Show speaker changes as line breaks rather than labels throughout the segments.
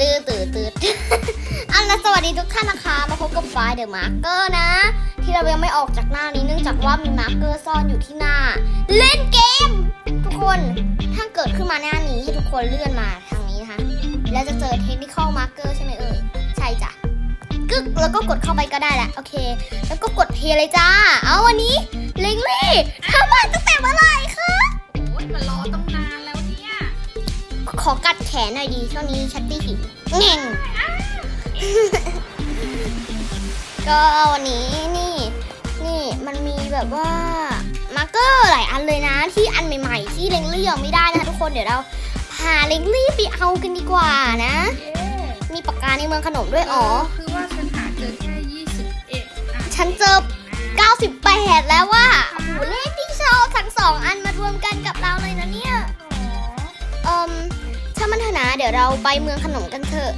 ดื้อตื่นตื่นอันละสวัสดีทุกท่านนะคะ มาพบกับไฟเดอะมาร์เกอร์นะ ที่เรายังไม่ออกจากหน้านี้เนื่องจากว่ามีมาร์เกอร์ซ่อนอยู่ที่หน้า เล่นเกม ทุกคนถ้าเกิดขึ้นมาหน้านี้ให้ทุกคนเลื่อนมาทางนี้นะคะ แล้วจะเจอเทคนิคอลมาร์เกอร์ใช่ไหมเอ่ยใช่จ้ะกึกแล้วก็กดเข้าไปก็ได้แหละโอเค แล้วก็กดเพลย์เลยจ้า เอาวันนี้เล็งลี่ทำมาตั้งแต่เมื่อไหร่คะ
โอ้ยมารอตั้ง
อกัดแขนหน่อยดีช่วงนี้ชัตตี้หิวเง่งก็วันนี้นี่ นี่มันมีแบบว่ามาร์กเกอร์หลายอันเลยนะ ที่อันใหม่ๆ ที่เล็งลี่ยังไม่ได้นะคะทุกคนเดี๋ยวเราพาเล็งลี่ไปเอากันดีกว่านะ
เย้
มีปากกาในเมืองขนมด้วยอ๋อ
คือว่าฉันหาเจอแค่21อะ
ฉันเจอ98 แล้วว่าโอ้โหเลขที่ชอบทั้งสองอันมารวมกัน เถอะนะเดี๋ยวเราไปเมืองขนมกันเถอะ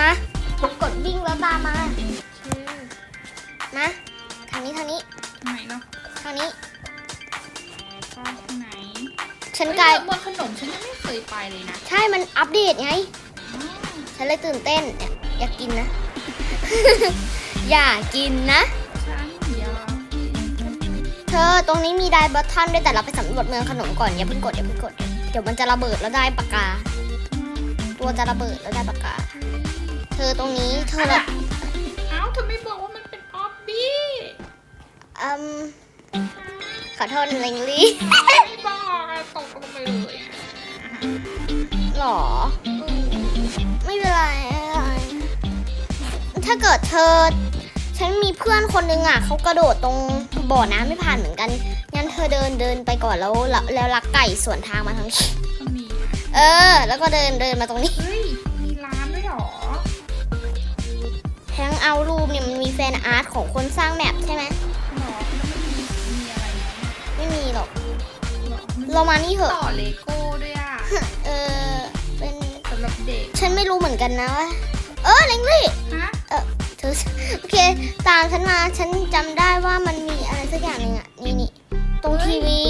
มากดวิ่งแล้วตามมามาทางนี้ทางนี้
ทางไหนเนาะ
ทางนี้
ก็ทางไหน
ฉันกลาย
เฮ้เมืองขนมฉันยังไม่เคยไปเลยนะ
ใช่มันอัปเดตไง
อ๋อ
ฉันเลยตื่นเต้นเนี่ยอยากกินนะ อย่ากินนะ
ฉันอยากกินขนม
เธอตรงนี้มีไดบัตทันด้วยแต่เราไปสำรวจเมืองขนมก่อนอย่าเพิ่งกดอย่าเพิ่งกด เดี๋ยวมันจะระเบิดแล้วได้ปากกา ตัวจะระเบิดแล้วได้ปากกา เธอตรงนี้เธอละ
เอ้าเธอไม่บอกว่ามันเป็นออบบี้
อืมขอโทษเลงลี่
ไม่บอกอะตกลงไปเลยอะ
หรอไม่เป็นไรไม่เป็นไร ถ้าเกิดเธอ ฉันมีเพื่อนคนนึงอะเขากระโดดตรงบ่อน้ำไม่ผ่านเหมือนกัน งั้นเธอเดินเดินไปก่อนแล้วแล้วแล้วลักไก่สวนทางมาทางนี้
ก็มีอะ
เออ แล้วก็เดินเดินมาตรงนี้
เฮ้ย มีร้านด้วยเหรอ
แฮงเอารูปเนี่ยมันมีแฟนอาร์ตของคนสร้างแมปใช่ไหม
หรอแล้วมันมีมีอะไรไหม
ไม่มีหรอก
หรอมัน
เรามานี่เถอะ
ต่อเลโก้ด้วยอะ
เออ เป็น
สำหรับเด็ก
ฉันไม่รู้เหมือนกันนะว่า เออเลงลี่
ฮะ
เธอโอเค ตามฉันมา ฉันจำได้ว่ามันมีอะไรสักอย่างหนึ่งอะนี่นี่ ตรงทีวี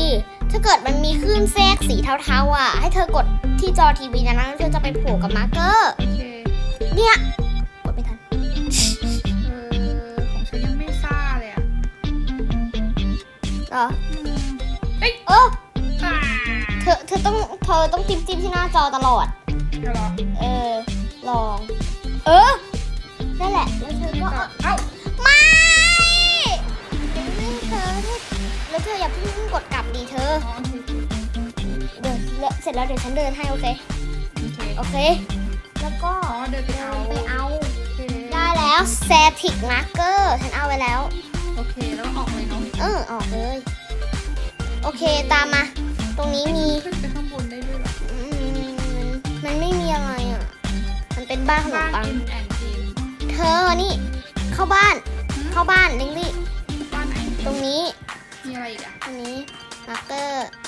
ถ้าเกิดมันมีคลื่นแทรกสีเทาๆอะ ให้เธอกดที่จอทีวีนะนะแล้วเธอจะไปโผล่กับมาร์กเกอร์
โอเค
เนี่ย กดไม่ทัน
เออของฉันยังไม่ซ่าเลยอะ
เหรอ
อืมเอ้ย
เออ
อ่า
เธอ เธอต้อง เธอต้องจิ้มจิ้มที่หน้าจอตลอด
เดี๋ยวเหรอ
เออ ลอง เออ นั่นแหละ แล้วเธอ
นี่
ก็
ต่อเอ้า
เสร็จแล้วเดี๋ยวฉันเดินให้โอเค
โอเค
โอเค แล้วก็
อ๋อเดินไป
เดิ
เอา
นไปเอา
โอเค
ได้แล้วแซติกมาร์เกอร์ฉันเอาไว้แล้ว
โอเคแล้วออกเลยเนาะ
เออออกเลย โอเคตามมา ตรงนี้มี
ขึ้นไปข้างบนได้ด้วยเหรอ
อืมมันไม่มีอะไรอะ มันเป็นบ้านขน
บ้ามน
ปัง
กินแอนด์กิน
เธอนี่ เข้าบ้าน เข้าบ้านลิงลี่
บ้านไหน
ตรงนี้
มีอะไรอีกอะ
ตรงนี้มาร์เกอร์
อืม
น่ารัก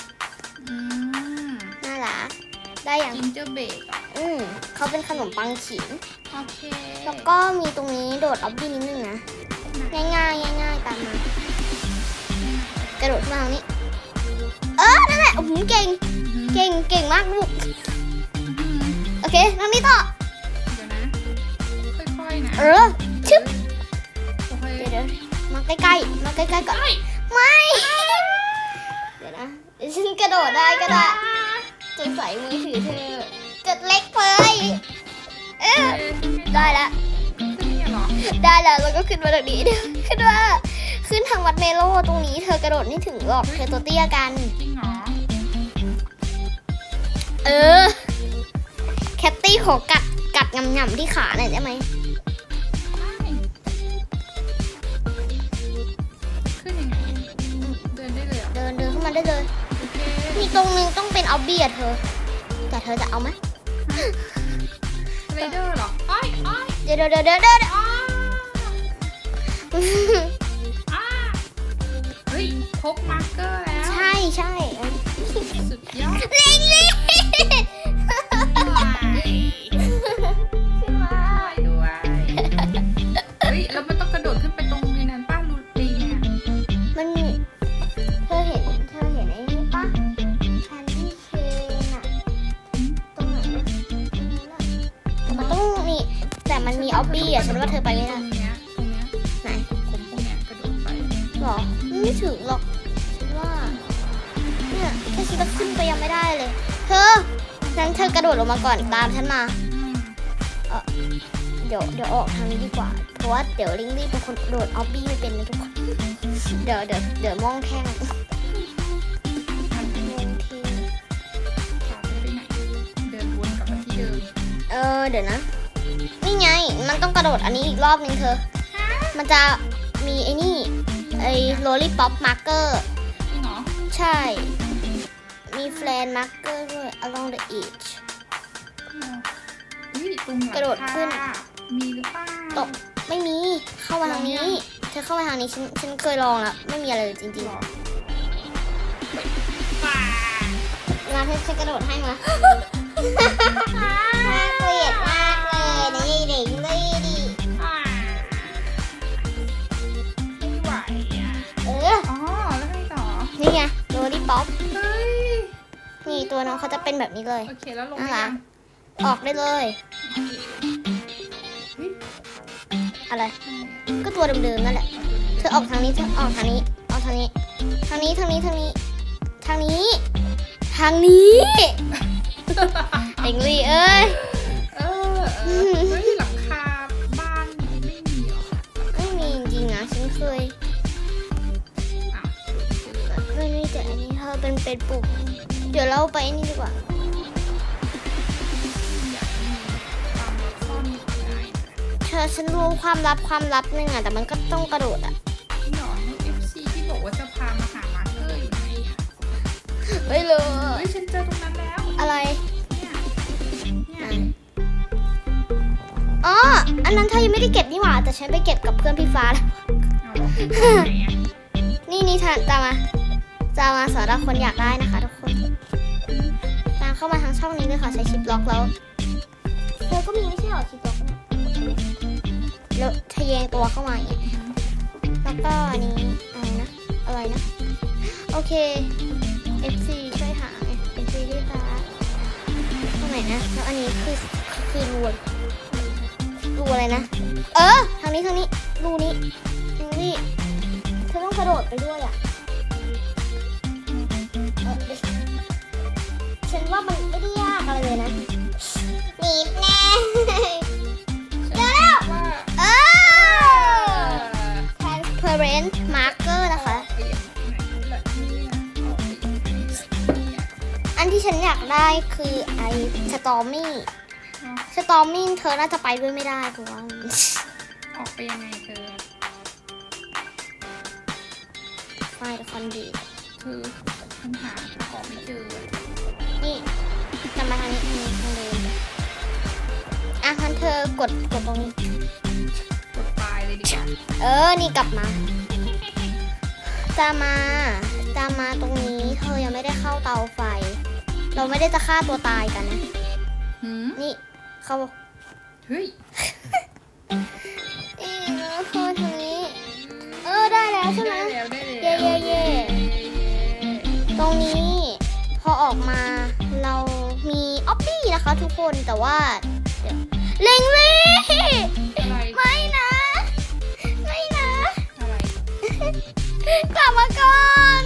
ได้อย่าง
จินเจอร์เบกอะ
อืมเขาเป็นขนมปังขิง
โอเค
แล้วก็มีตรงนี้โดดออบบี้นิดนึงนะ ง่ายง่ายๆง่ายๆตามมากระโดดขึ้นมาทางนี้ เออ นั่นแหละโอ้โหเก่ง เก่ง เก่งมากลูก
อืม
โอเคทางนี้ต่อ
เดี๋ยวนะ ค่อยๆนะ
เออชึบ
โอเค
เดี๋ยวเดี๋ยวมาใกล้ๆ มาใกล้ๆก่อน
เอ้ย
ไม่ เดี๋ยวนะเดี๋ยวฉันกระโดดได้ก็ได้ จนใส่มือถือเธอจะเล็กไปเออได้แล้ว
ขึ้นเนี่ยเหรอ
ได้แล้วแล้วก็ขึ้นมาตรงนี้เดี๋ยวขึ้นมาขึ้นทางวัดเมโลตรงนี้เธอกระโดดไม่ถึงหรอกเธอตัวเตี้ยกัน
จริงเหรอ
เออ แคตตี้ขอกัดกัดงำๆที่ขาหน่อยได้ไหม
ขึ้นยังไงเดินได้เลยเหรอ
เดินเดินเข้ามาได้เลย
โอเค
มีตรงนึงต้องเป็นออบบี้อะเธอ แต่เธอจะเอาไหม
สไลเดอร์เหรออ้อยอ้อย
เดี๋ยวเดี๋ยวเดี๋ยวเดี๋ยวเดี๋ยว
อ้าอ้าเฮ้ยพกมาร์กเกอร์แล้ว
ใช่ใช่
นี่
ไง มันต้
อ
งกระโดดอันนี้อี
ก
รอบนึงเธอ มันจะมีไอ้นี่ไอ้โรลลี่ป๊อปมาร์เกอร์
จริงเหรอ
ใช่ มีแฟลนมาร์เกอร์ด้วย along the edge
อุ้ยตรงหลัง
กระโดดขึ้น
คามีหรือเปล่า
ตกไม่มีเข้ามาทางนี้ เธอเข้ามาทางนี้ฉันฉันเคยลองแล้วไม่มีอะไรเลยจริง
หรอ
ๆมาเธอฉันกระโดดให้มาน่า ป๊อป
เฮ้ย
นี่ตัวน้องเขาจะเป็นแบบนี้เลย
โอเคแล้วลง
น่า
ไป
รั
ยั
ก
ง
ออกได้เลย
เฮ้ย
อะไร ก็ตัวเดิมๆนั่นแหละ เธอออกทางนี้เธอออกทางนี้ออกทางนี้ ทางนี้ทางนี้ทางนี้ ทางนี้ ทางนี้เด็กลีเอ้ย
อัน
นี้เธอเป็นเป็นปุ่มเดี๋ยวเราไปอันนี่ดีกว่า
อยากมีความลับซ่อนอยู่ได้
เธอฉันรู้ความลับความลับหนึงอะแต่มันก็ต้องกระโดดอะ
พี่หนอนเอฟซีที่บอกว่าจะพามาหามาร์เกอร์อยู่ไหนอะ
เฮ้ยเล
เฮ้
ย
ยฉันเจอตรงนั้นแล้ว
อะไร
เนี่ยเนี่ย
อ๋ออันนั้นเธอยังไม่ได้เก็บนี่หว่าแต่ฉันไปเก็บกับเพื่อนพี่ฟ้าแล้ว
เอาเหรอไหนอะ
นี่นี่เธอตามมา ตามมาสำหรับคนอยากได้นะคะ ทุกคน ตามเข้ามาทางช่องนี้เลยค่ะใช้ชิปล็อกแล้ว เธอก็มีไม่ใช่เหรอชิปล็อกเนี่ยแล้วทะแยงตัวเข้ามาอย่างเงี้ยแล้วก็อันนี้อะไรนะอะไรนะ โอเค FC ช่วยหาไง FC ช่วยหาตรงไหนนะ แล้วอันนี้คือคือคือรูอะไรรูอะไรนะ เออ ทางนี้ทางนี้รูนี้ทางนี้เธอต้องกระโดดไปด้วยอะ ที่ฉันอยากได้คือไอ้ stormy
เอา
stormy เธอน่าจะไปด้วยไม่ได้เพราะว่า
ออกไปยังไงเธอ
ไฟคอนดี
เธอปัญหาทางออกไม่เจอ
นี่จะมาทางนี้ทางนี้ทางเดินอะงั้นเธอกดกดตรงนี้
กดตายเลยดีกว่า
เออนี่กลับมาตามมาตามมาตรงนี้ เธอยังไม่ได้เข้าเตาไฟ เราไม่ได้จะฆ่าตัวตายกันนะ
หืม
นี่เข้า
เฮ้ย
เออเข้าทางนี้ เออได้แล้วใช่ไหม
ได้แล้วได้
เย่
แล้ว
เย่เย่ตรงนี้ พอออกมาเรามีออปปี้นะคะทุกคนแต่ว่าเดี๋ยวเล็งลี่
อะไร
ไม่นะ ไม่นะ
อะไร
กลับมาก่อน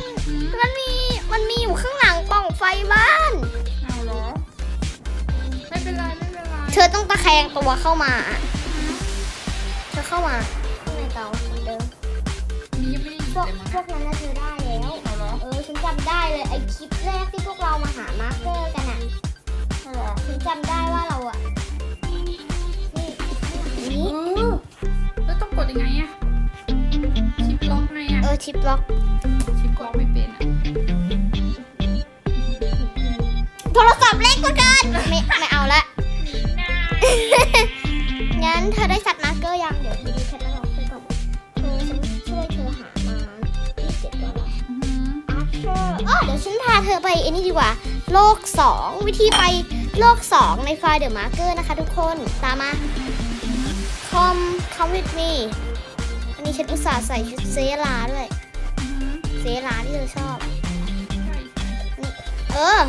มันมี มันมีอยู่ข้างหลังกล่องไฟบ้าน
เป็นไรเธ
อต้องตะแคงตัวเข้ามา เธอเข้ามาข้างในเตาเหมือนเดิม
นี่ยังไม่ได้หยิ
พ
บ
วก
เลยมั้ง
พวกนั้นน่ะเธอได้แล้ว
เอาเหรอ
เออฉันจำได้เลยไอคลิปแรกที่พวกเรามาหามาร์กเกอร์กันอะ
เอาเหรอ
ฉันจำได้ว่าเราอะนี่ข้างหลังนี้
เออแล้วต้องกดยังไงอะชิปล็อกไงอะ
เออชิปล็อก
ชิปล็อกไม่เป็นอะ
โทรศัพท์เล็กกว่าเดินไม่ไม่เอา เธอได้สัตว์มาร์เกอร์ยัง เดี๋ยวดูแคตตาลอกไปก่อนเธอฉันช่วยเธอหามาที่เจ็ดตัวแล้ว
อือหือ
อาร์เธอร์อ๋อเดี๋ยวฉันพาเธอไปไอ้นี่ดีกว่า โลก2วิธีไปโลก2ในไฟล์เดอะมาร์เกอร์นะคะทุกคน ตามมาคอมคอมวิดมีอันนี้ฉันอุตส่าห์ใส่ชุดเซลาด้วย เซลาที่เธอชอบ
ใช่
เออ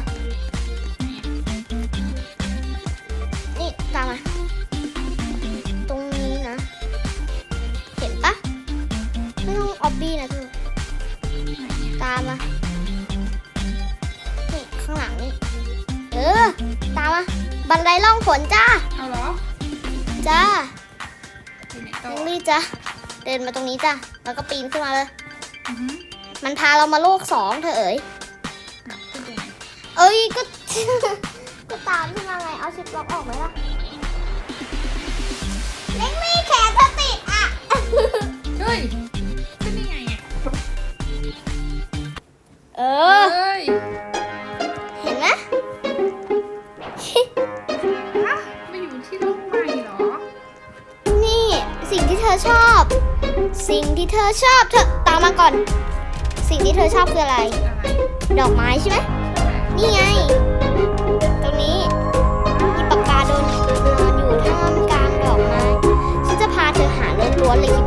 ามา นี่ข้างหลังนี่ เออ ตามมา บันไดล่องฝนจ้า
เอาหรอ
จ้า
ต
รงนี้จ้าเดินมาตรงนี้จ้าแล้วก็ปีนขึ้นมาเลยมันพาเรามาโลกสองเธอเอ๋ยเอ้ยก็ ก็ตามขึ้นมาไง เอาชิปล็อกออกไหมล่ะ เล็กมีแขนเธอติดอะ
เฮ้ย
เออเห็นไหม
ฮะมาอยู่ที่โลกใหม่เหรอ
นี่สิ่งที่เธอชอบ สิ่งที่เธอชอบเธอตามมาก่อน สิ่งที่เธอชอบคืออะไรดอกไม้ใช่ไหมนี่ไง ตรงนี้มีปากกาโดนนอนอยู่ท่ามกลางดอกไม้ฉันจะพาเธอหาล้วนๆเลยคิด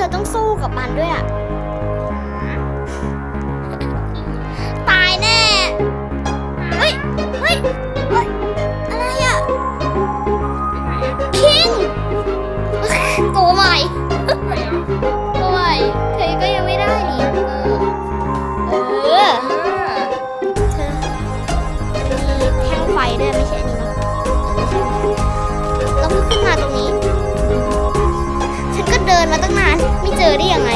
ธอต้องสู้กับมันด้วยอะ อได้ยังไง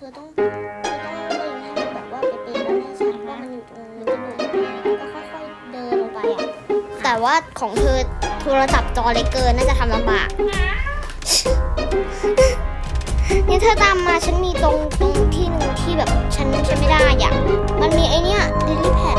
เธอต้องเธอต้องเดินให้
แบ
บว่า
ไปเป็
นแล้
น่
ชัดามันอยู่
ตรงนี้
ตร
งไห
นแล้วค่อ
ย
ๆเดินลงไปอะแต่ว่าของเธอโทรศัพท์จอเล็กเกินน่าจะทำลำบากเนี่ยเธอตามมาฉันมีตรงตรงที่หนึ่งที่แบบฉันฉันไม่ได้อะมันมีไอเนี้ยลิลลี่แพด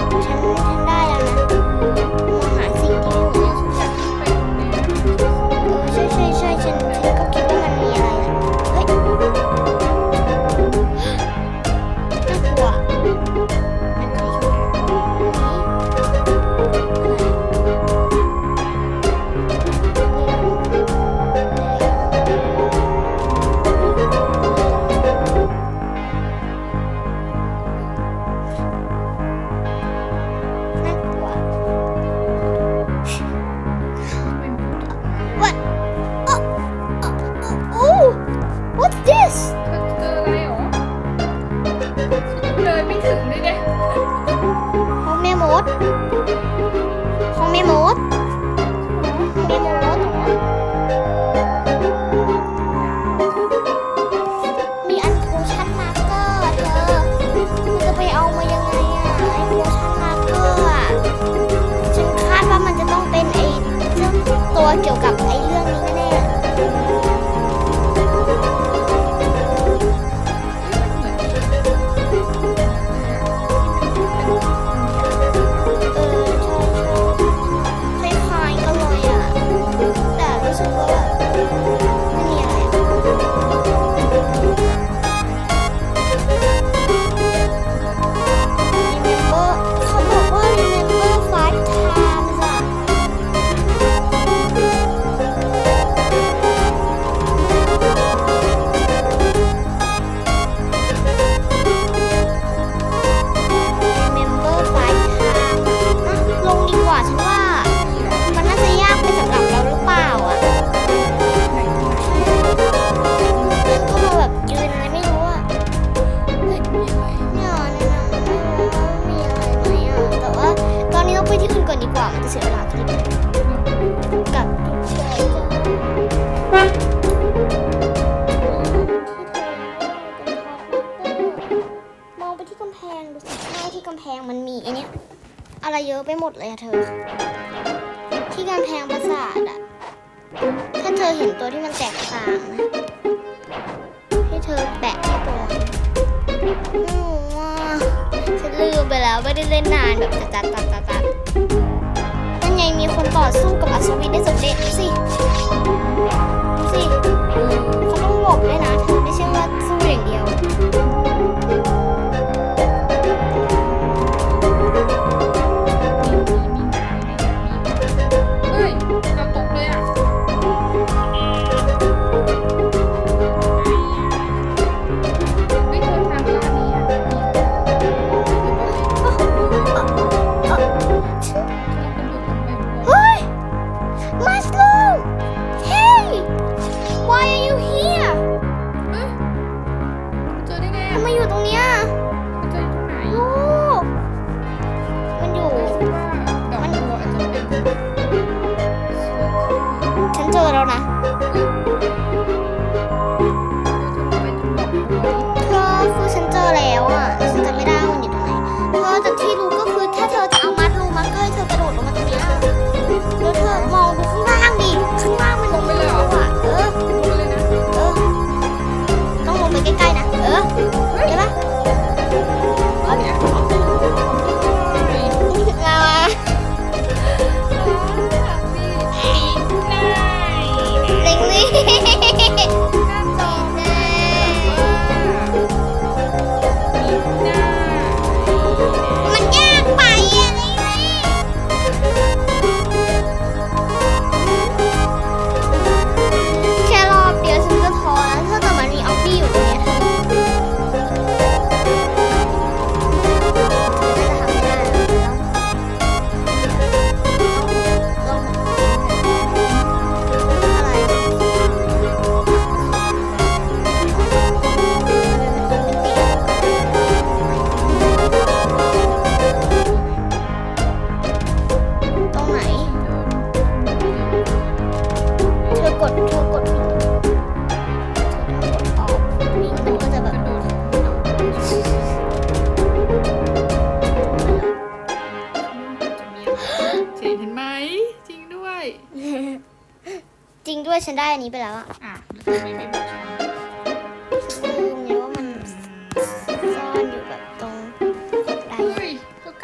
oh ที่
กำ
แพงมันมีอันเนี้ยอะไรเยอะไปหมดเลยอะเธอ ที่กำแพงปราสาทอะถ้าเธอเห็นตัวที่มันแตกต่างนะให้เธอแปะที่ตัวนูว่ฉันลืมไปแล้วไม่ได้เล่นนานแบบจัดจัดจัดจัดนั่นไงมีคนต่อสู้กับอัศวินได้สำเร็จสิสิเขาต้องหลบด้วยนะเธอไม่ใช่ว่าสู้อย่างเดียว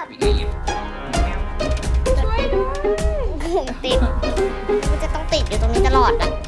ั
บยีบช่วยด้ว
ย
ติด
มัน
จะ
ต้องติดอยู่ตรงนี้ตลอดนะ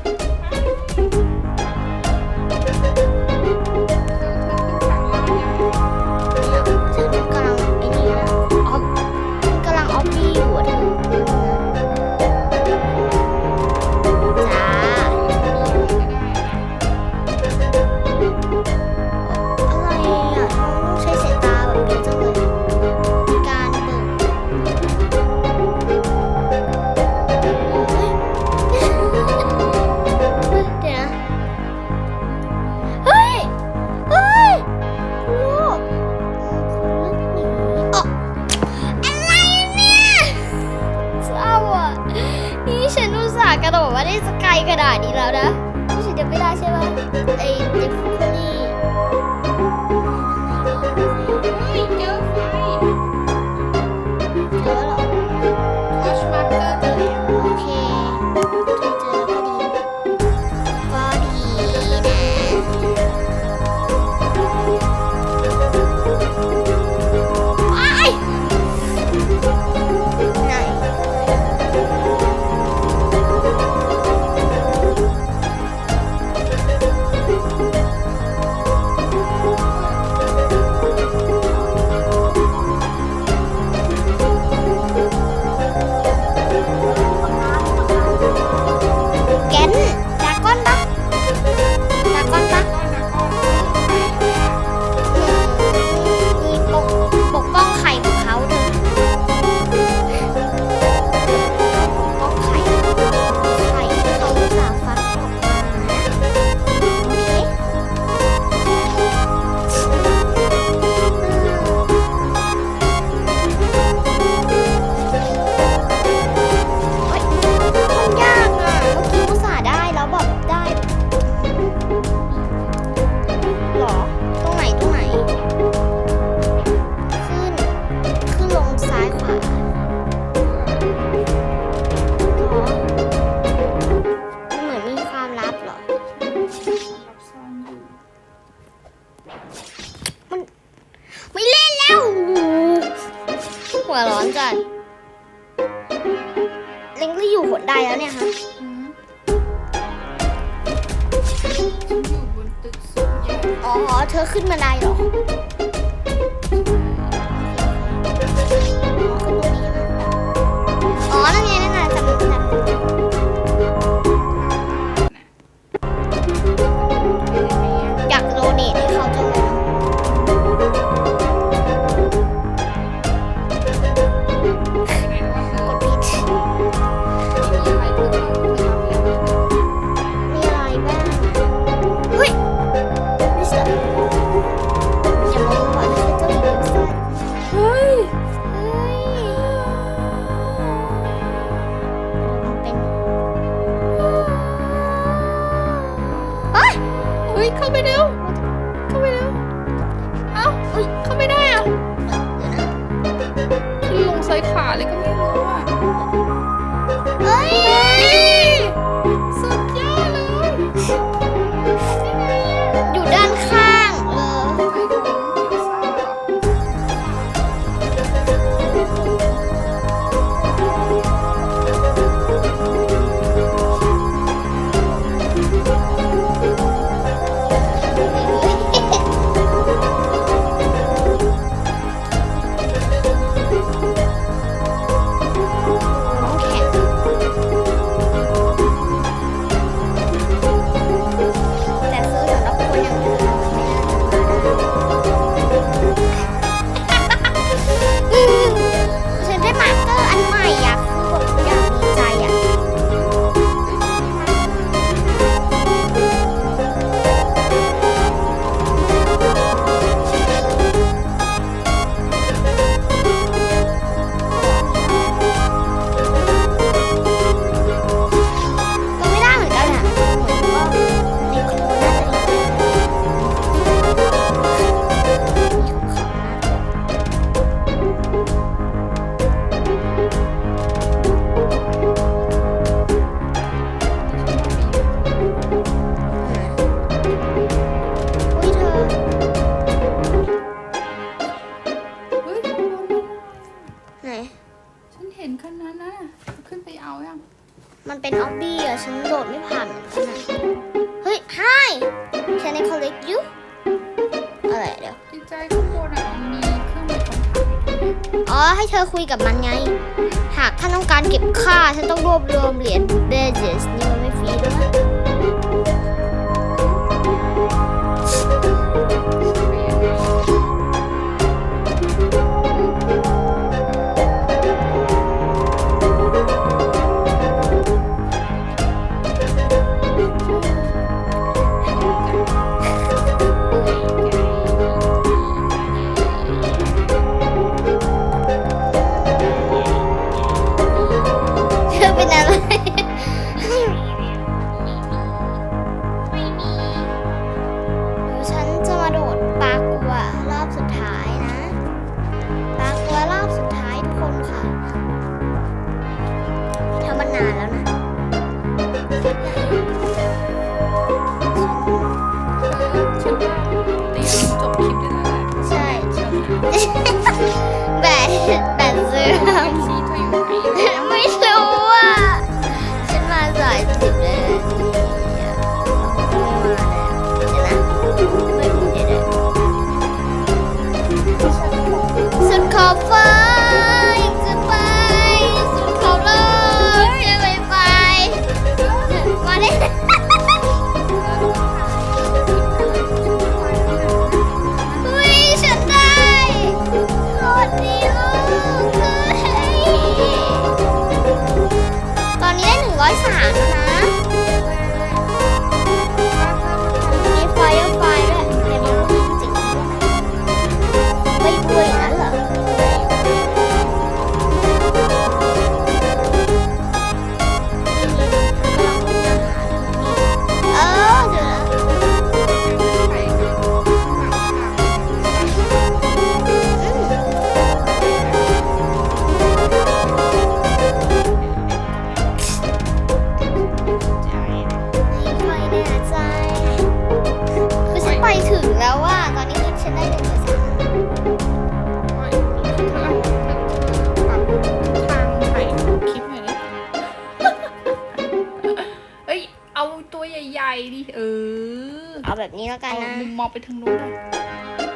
ดนี้แล้วกันนะ มุม
มอง
ไป
ทา
งนู้นหย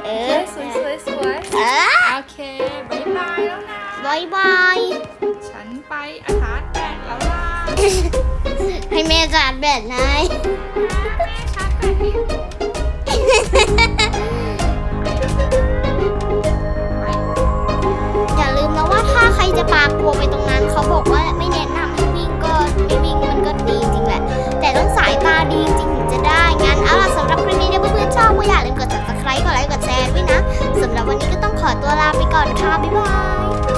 เอโอสวยสวย
สวยเออโอเคบายบายแล้วนะ บายบาย ฉันไปอาหา
รแป
ดแล้วล่ะให้แม่จัดแบดไหน แม่าร์แปดให้
อย่า
ลืมนะว่าถ้าใครจะ
ปากลัว
ไปตรงนั้น เขา
บอ
กว่า
ไม่
แนะ
นำ
ให้วิ่งก็ไม่วิ่งมันก็ดีจริงแห
ละ
แต่ต้องสายตาดีจ อบก็อย่าลืมกด subscribe กดไลค์กดแชร์ด้วยนะสำหรับวันนี้ก็ต้องขอตั
ว
ลา
ไปก่อนค่ะ
บ๊ายบาย